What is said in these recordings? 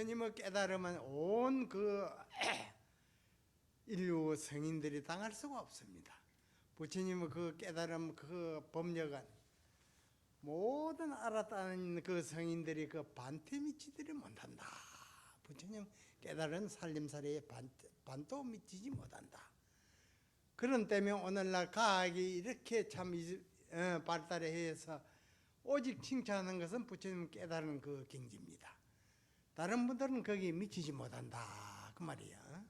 부처님의 깨달음은 온그 인류 성인들이 당할 수가 없습니다. 부처님의 그 깨달음 그 법력은 모든 알았다는 그 성인들이 그 반태 미치들이 못한다. 부처님 깨달은 살림살이에 반, 반도 미치지 못한다. 그런 때문에 오늘날 과학이 이렇게 참 이- 어, 발달해 해서 오직 칭찬하는 것은 부처님 깨달은 그 경지입니다. 다른 분들은 거기 미치지 못한다 그 말이야.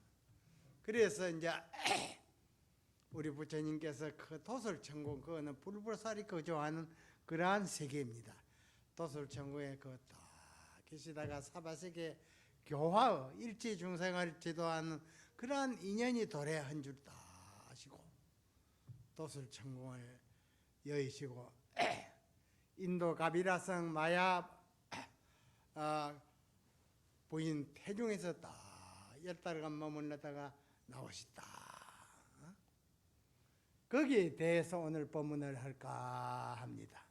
그래서 이제 우리 부처님께서 그 도설천공 그거는 불불살이 거주하는 그러한 세계입니다. 도설천공에 그딱 계시다가 사바세계 교화의 일체 중생을 지도하는 그러한 인연이 도래한 줄 다 아시고 도설천공을 여의시고 인도 가비라성 마야 아, 부인 태중에서 딱 열달간 머물렀다가 나오셨다. 어? 거기에 대해서 오늘 법문을 할까 합니다.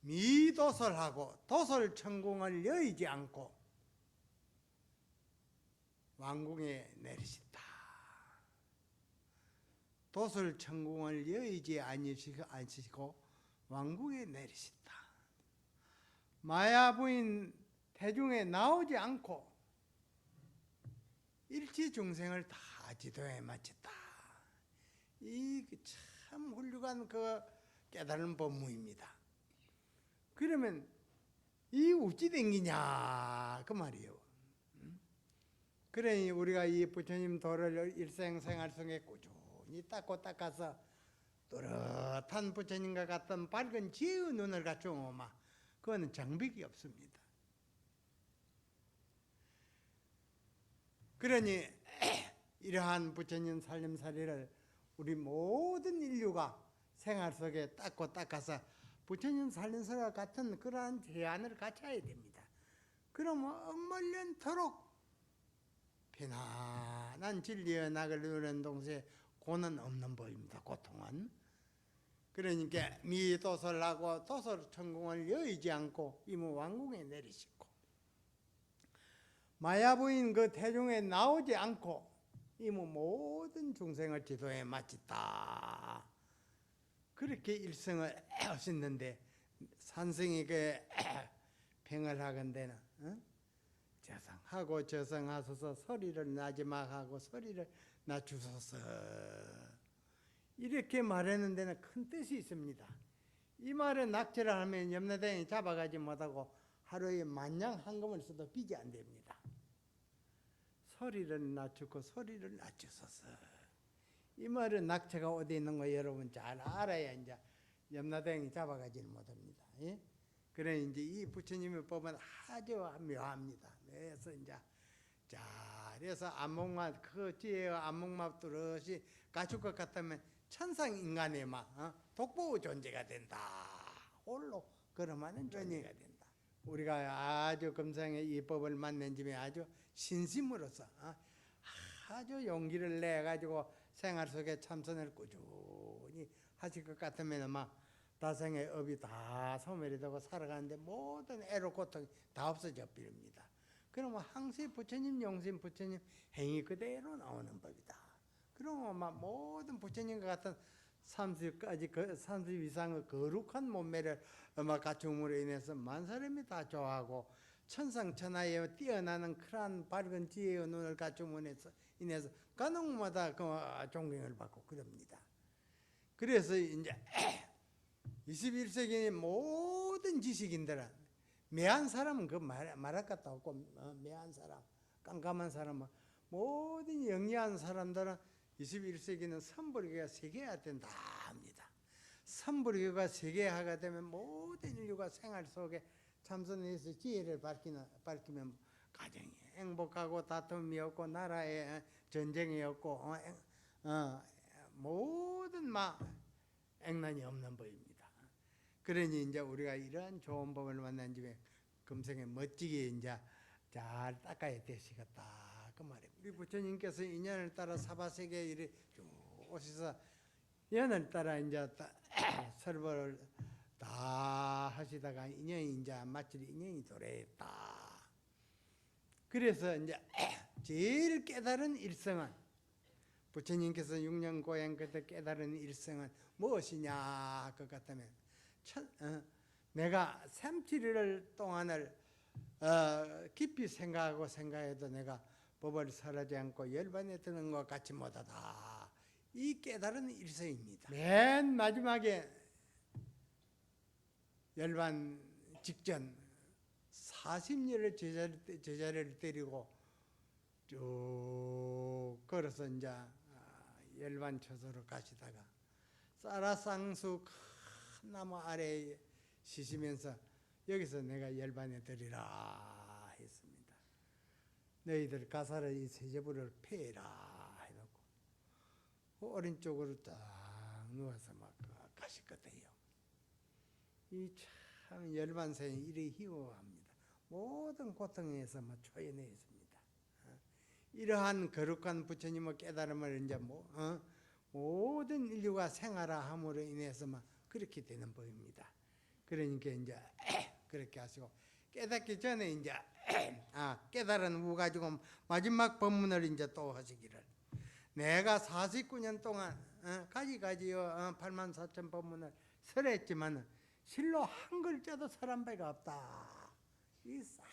미도설하고 도설 천공을 여의지 않고 왕궁에 내리셨다. 도설 천공을 여의지 않으시고 왕궁에 내리셨다. 마야 부인 태중에 나오지 않고 일체 중생을 다 지도에 마쳤다. 이 참 훌륭한 그 깨달은 법무입니다. 그러면 이 어찌 댕기냐 그 말이에요. 음? 그러니 우리가 이 부처님 도를 일생 생활 속에 꾸준히 닦고 닦아서 또렷한 부처님과 같은 밝은 지혜의 눈을 갖추오마 그거는 장벽이 없습니다. 그러니 이러한 부처님 살림살이를 우리 모든 인류가 생활 속에 닦고 닦아서 부처님 살림살이와 같은 그러한 제안을 갖춰야 됩니다. 그러면 엄말년토록 편안한 진리의 낙을 누르는 동시에 고는 없는 법입니다. 고통은. 그러니까 미도설하고 도설 천공을 여의지 않고 이무 왕궁에 내리시고 마야부인 그 태중에 나오지 않고 이무 모든 중생을 지도에 마쳤다. 그렇게 일생을 하셨는데 산성이 그 평을 하건대는 어? 저성하고 저성하소서 소리를 나지 마하고 소리를 낮추소서 이렇게 말하는 데는 큰 뜻이 있습니다. 이 말에 낙찰을 하면 염라대왕이 잡아가지 못하고 하루에 만냥 한금을 써도 빚이 안 됩니다. 소리를 낮추고 소리를 낮추소서. 이 말은 낙체가 어디 있는 거 여러분 잘 알아야 이제 염라대왕이 잡아가지는 못합니다. 예? 그래 이제 이 부처님의 법은 아주 묘합니다. 그래서 이제 자 그래서 안목만 그 지혜의 안목만 뚜렷이 갖출 것 같다면 천상 인간의 막 어? 독보 존재가 된다. 홀로 그러면은 존재가 된다. 우리가 아주 금상의 이 법을 만난 집에 아주 신심으로서 어? 아주 용기를 내 가지고 생활 속에 참선을 꾸준히 하실 것 같으면 아마 다생의 업이 다 소멸이 되고 살아가는데 모든 애로 고통이 다 없어져 버립니다. 그러면 항시 부처님 용신 부처님 행위 그대로 나오는 법이다. 그러면 아마 모든 부처님과 같은 30까지 그 30 이상의 거룩한 몸매를 갖춤으로 인해서 만 사람이 다 좋아하고 천상천하에 뛰어나는 그러한 밝은 지혜의 눈을 갖춤으로 인해서 간혹마다 그 존경을 받고 그럽니다. 그래서 이제 21세기 모든 지식인들은 매한 사람은 그 말, 말할 것도 없고 어, 매한 사람, 깜깜한 사람은 모든 영리한 사람들은 21세기는 선불교가 세계화 된다 합니다. 선불교가 세계화가 되면 모든 인류가 생활 속에 참선해서 지혜를 밝히는, 밝히면 가정이 행복하고 다툼이 없고 나라에 전쟁이 없고 어, 행- 어, 모든 막 액난이 없는 법입니다. 그러니 이제 우리가 이러한 좋은 법을 만난 집에 금생에 멋지게 이제 잘 닦아야 되시겠다 그 말입니다. 우리 부처님께서 인연을 따라 사바세계 이래 쭉 오셔서 인연을 따라 이제 다 설법을 다 하시다가 인연이 이제 마칠 인연이 도래했다. 그래서 이제 제일 깨달은 일성은 부처님께서 6년 고행 그때 깨달은 일성은 무엇이냐 그 같다면 첫, 어, 내가 37일 동안을 어, 깊이 생각하고 생각해도 내가 법을 설하지 않고 열반에 드는 것 같이 못하다. 이 깨달은 일성입니다. 맨 마지막에 열반 직전 40년을 제자를, 때- 제자를 때리고 쭉 걸어서 이제 아, 열반 처소로 가시다가 쌀아쌍수 큰 나무 아래에 쉬시면서 여기서 내가 열반에 드리라. 너희들 가사를 이 세제부를 패라 해놓고 그 오른쪽으로 딱 누워서 막 가시거든요. 이 참 열반생이 이리 희워합니다. 모든 고통에서 막 초연해 있습니다. 어? 이러한 거룩한 부처님의 깨달음을 이제 뭐, 어? 모든 인류가 생활함으로 인해서 막 그렇게 되는 법입니다. 그러니까 이제 그렇게 하시고 깨닫기 전에 이제 아 깨달은 후 가지고 마지막 법문을 이제 또 하시기를 내가 49년 동안 어, 가지가지요 어, 8만 4천 법문을 설했지만 실로 한 글자도 설한 바가 없다. 이싹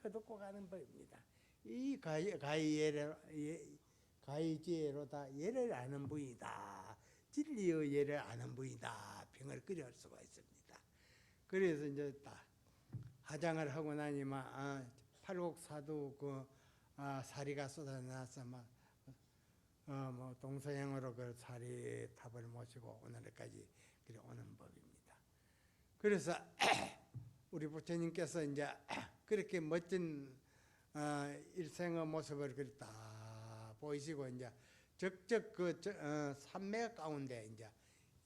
거두고 가는 법입니다. 이 가이 가이 예를 예, 가이지혜로다 예를 아는 부이다. 진리의 예를 아는 부이다. 병을 끓여 수가 있습니다. 그래서 이제 딱 화장을 하고 나니만 아, 팔곡사도 그 아, 사리가 쏟아나서 막 어, 뭐 동서양으로 그 사리 탑을 모시고 오늘까지 그래 오는 법입니다. 그래서 우리 부처님께서 이제 그렇게 멋진 어, 일생의 모습을 그다 보이시고 이제 적적 그 저, 어, 산매 가운데 이제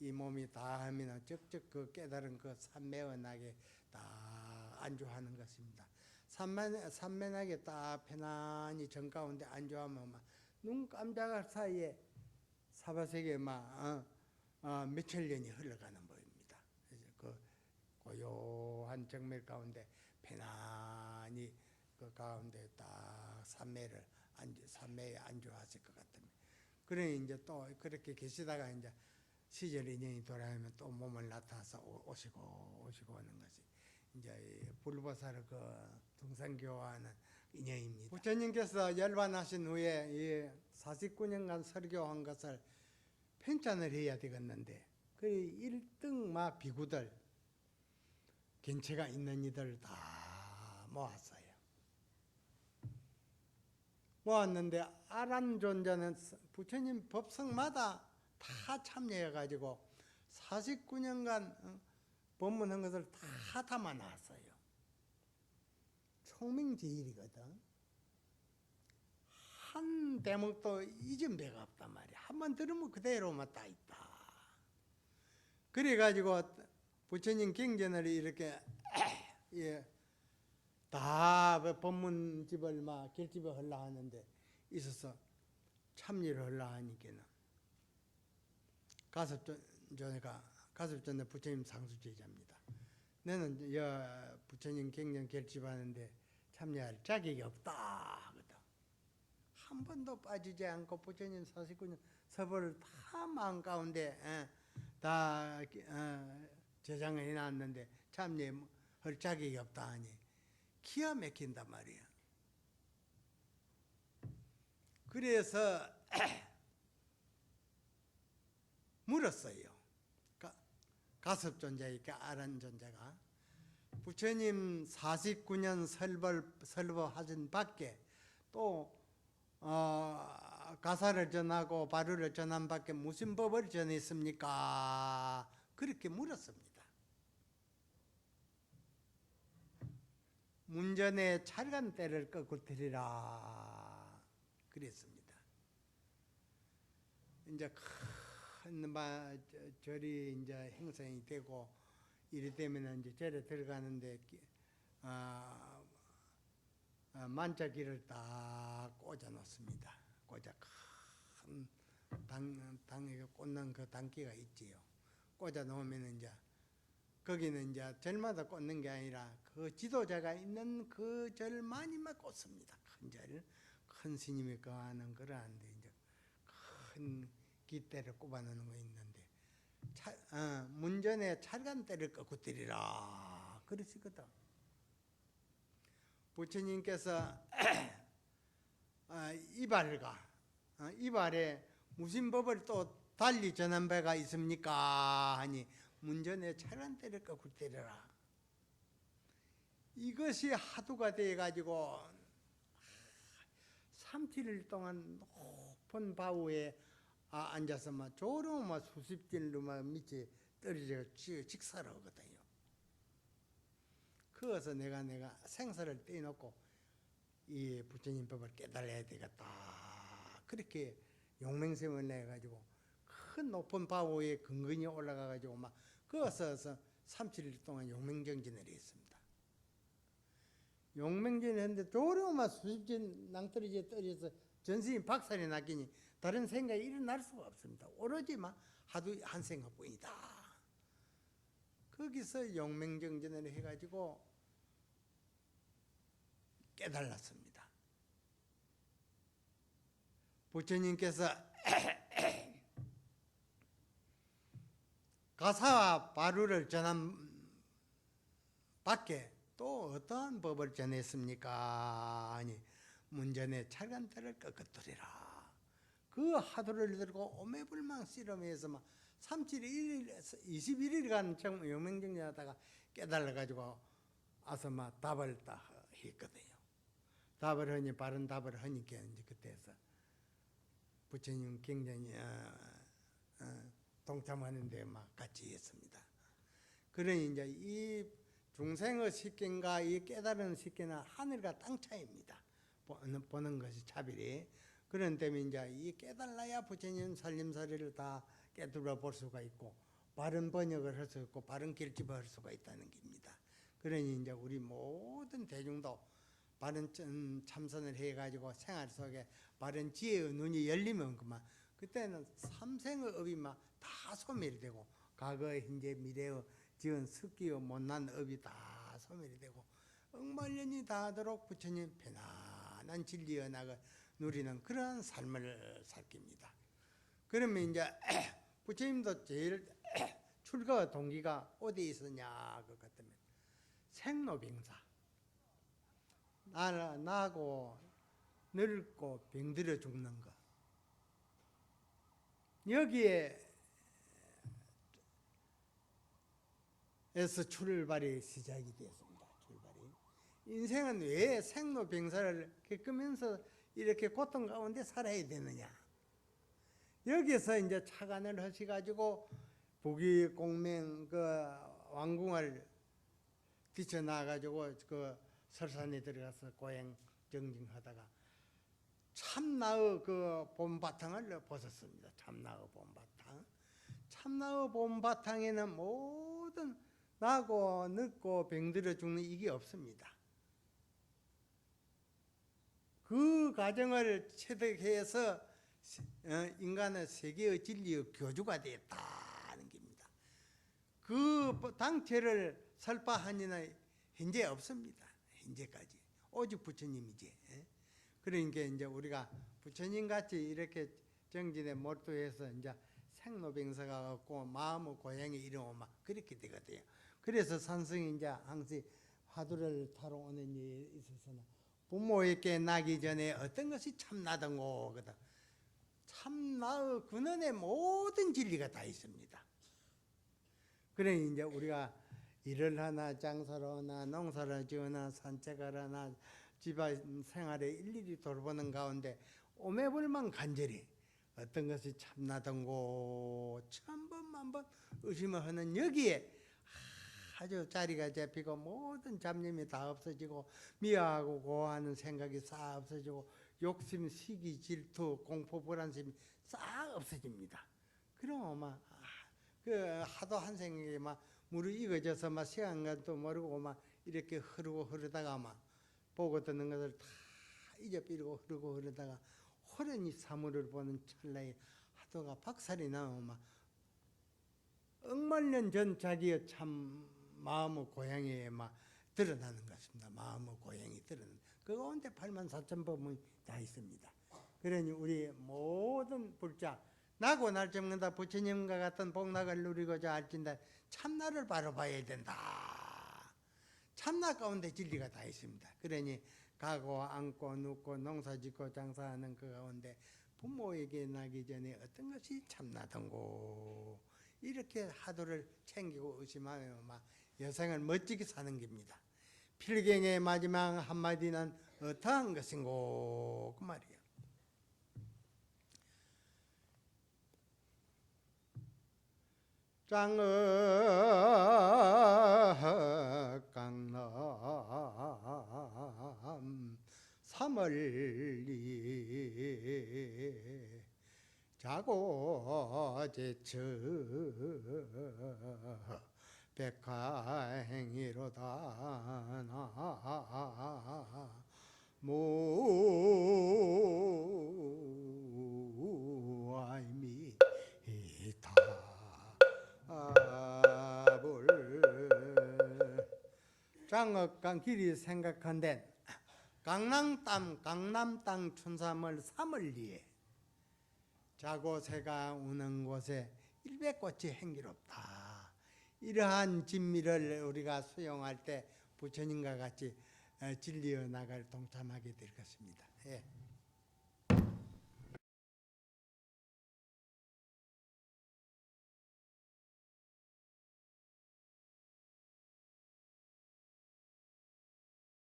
이 몸이 다 하면 적적 그 깨달은 그 산매연하게 다 안주하는 것입니다. 산매 산매나게 딱 편안히 정 가운데 안주하면 막눈 깜짝할 사이에 사바세계 막 어, 어, 몇천 년이 흘러가는 법입니다. 그 고요한 정밀 가운데 편안히 그 가운데 딱 산매를 안주 산매에 안주하실 것 같습니다. 그러니 이제 또 그렇게 계시다가 이제 시절 인연이 돌아오면 또 몸을 나타나서 오- 오시고 오시고 오는 것이 이제 이 불보살의 그 등산교화하는 인연입니다. 부처님께서 열반하신 후에 이 49년간 설교한 것을 편찬을 해야 되겠는데 그 1등 막 비구들 견체가 있는 이들 다 모았어요. 모았는데 아란 존자는 부처님 법성마다 다 참여해 가지고 49년간 어, 법문한 것을 다 담아 놨어요. 총명제일이거든. 한 대목도 잊은 배가 없단 말이야. 한 번 들으면 그대로만 딱 있다. 그래 가지고 부처님 경전을 이렇게 예, 다 법문집을 막 결집을 하려 하는데 있어서 참여를 하려 하니까는 가섭전 전에가 가섭전에 부처님 상수 제자입니다. 너는 여 부처님 경전 결집하는데 참여할 자격이 없다. 한 번도 빠지지 않고 부처님 49년 서벌을 다 마음 가운데 예, 다 어, 저장을 해놨는데 참여할 자격이 없다 하니 기가 막힌단 말이야. 그래서 물었어요. 가, 가섭존자이까 아란존자가 부처님 49년 설벌 설법하신 밖에 또 어, 가사를 전하고 바루를 전한 밖에 무슨 법을 전했습니까? 그렇게 물었습니다. 문전에 찰간 때를 꺾을 테리라 그랬습니다. 이제 큰 마, 저- 절이 이제 행성이 되고 이리 되면 이제 절에 들어가는데 기- 아, 아, 만자기를 딱 꽂아 놓습니다. 꽂아 큰 당, 당에 꽂는 그 당기가 있지요. 꽂아 놓으면 이제 거기는 이제 절마다 꽂는 게 아니라 그 지도자가 있는 그 절만이만 꽂습니다. 이제 큰 스님이 거하는 그러한데 이제 큰 깃대를 꼽아놓는 거 있는데 차, 어, 문전에 찰간대를 꺾고 때리라 그러시거든. 부처님께서 아, 이발가 어, 이발에 무슨 법을 또 달리 전한 바가 있습니까? 하니 문전에 찰간대를 꺾고 때려라. 이것이 하도가 돼 가지고 삼칠일 동안 높은 바위에 아, 앉아서 막 조롱 막 수십 길로 막 밑에 떨어져 지- 직사를 하거든요. 그어서 내가 내가 생사를 떼놓고 이 부처님 법을 깨달아야 되겠다. 그렇게 용맹sem을 내 가지고 큰 높은 바위에 근근히 올라가 가지고 막 그어서 삼칠일 동안 용맹정진을 했습니다. 용맹진을 했는데 조령만 수십진 낭떠러지에 떨어져서 전신이 박살이 나기니 다른 생각이 일어날 수가 없습니다. 오로지 막 하도 한 생각뿐이다. 거기서 용맹정진을 해가지고 깨달았습니다. 부처님께서 가사와 바루를 전한 밖에 또 어떠한 법을 전했습니까? 아니 문전에 찰간대를 꺾어뜨리라. 그 하도를 들고 오매불망 씨름해서 막 37일, 21일간 영맹정리 하다가 깨달아가지고 아서 막 답을 딱 했거든요. 답을 하니 바른 답을 하니까 이제 그때서 부처님 굉장히 어, 어, 동참하는데 막 같이 했습니다. 그러니 이제 이 중생의 식견과 이 깨달은 식견은 하늘과 땅 차이입니다. 보는 것이 차별이. 그런 때문에 이제 이 깨달아야 부처님 살림살이를 다 깨달아 볼 수가 있고 바른 번역을 할 수 있고 바른 결집을 할 수가 있다는 겁니다. 그러니 이제 우리 모든 대중도 바른 참- 참선을 해가지고 생활 속에 바른 지혜의 눈이 열리면 그만 그때는 삼생의 업이 막 다 소멸이 되고 과거, 현재, 미래의 지은 습기의 못난 업이 다 소멸이 되고 억만년이 다하도록 부처님 편안한 진리의 낙을 누리는 그러한 삶을 살 겁니다. 그러면 이제 부처님도 제일 출가 동기가 어디 있었냐 그 같으면 생로병사 나, 나고 늙고 병들어 죽는 것 여기에 에서 출발이 시작이 되었습니다. 출발이 인생은 왜 생로병사를 겪으면서 이렇게 고통 가운데 살아야 되느냐? 여기서 이제 차관을 하셔가지고 부귀 공명 그 왕궁을 뛰쳐나가지고 그 설산에 들어가서 고행 정진하다가 참나의 그 봄바탕을 벗었습니다. 참나의 봄바탕. 참나의 봄바탕에는 모든 나고 늙고 병들어 죽는 이게 없습니다. 그 과정을 체득해서 어, 인간의 세계의 진리의 교주가 되었다는 겁니다. 그 당체를 이는 현재 없습니다. 현재까지 오직 부처님이지. 예? 그러니까 이제 우리가 부처님 같이 이렇게 정진에 몰두해서 이제 생로병사가 없고 마음의 고향에 이르면 그렇게 되거든요. 그래서 산성이 이제 항상 화두를 타러 오는 일이 있어서는 부모에게 나기 전에 어떤 것이 참나던고 거든. 참나의 근원에 모든 진리가 다 있습니다. 그러니 이제 우리가 일을 하나 장사를 하나 농사를 지으나 산책을 하나 집안 생활에 일일이 돌보는 가운데 오매불만 간절히 어떤 것이 참나던고 천번만번 의심을 하는 여기에 아주 자리가 잡히고 모든 잡념이 다 없어지고 미워하고 고하는 생각이 싹 없어지고 욕심, 시기, 질투, 공포, 불안심이 싹 없어집니다. 그럼 막, 아, 그 하도 한 생각이 막 물이 익어져서 막 시간간도 모르고 막 이렇게 흐르고 흐르다가 막 보고 듣는 것을 다 잊어버리고 흐르고 흐르다가 호련히 사물을 보는 찰나에 하도가 박살이 나면 막 억만 년 전 자기의 참 마음의 고향에 막 드러나는 것입니다. 마음의 고향이 드러나는 그 가운데 8만 4천 법문이 다 있습니다. 그러니 우리 모든 불자 나고 날 잡는다 부처님과 같은 복락을 누리고자 할진다 참나를 바로 봐야 된다. 참나 가운데 진리가 다 있습니다. 그러니 가고 앉고 눕고 농사짓고 장사하는 그 가운데 부모에게 나기 전에 어떤 것이 참나던고 이렇게 하도를 챙기고 의심하며 막 여생을 멋지게 사는 겁니다. 필경의 마지막 한마디는 어떠한 것인고 그 말이에요. 장어 강남 삼월리 자고 제처 백화행이로다. 나 무아이미다. 아불. 장업강 길이 생각한데 강남 땅 강남 땅 춘삼을 삼을리에 자고 새가 우는 곳에 일백꽃이 행기롭다. 이러한 진미를 우리가 수용할 때 부처님과 같이 어, 진리어 나갈 동참하게 될 것입니다. 예.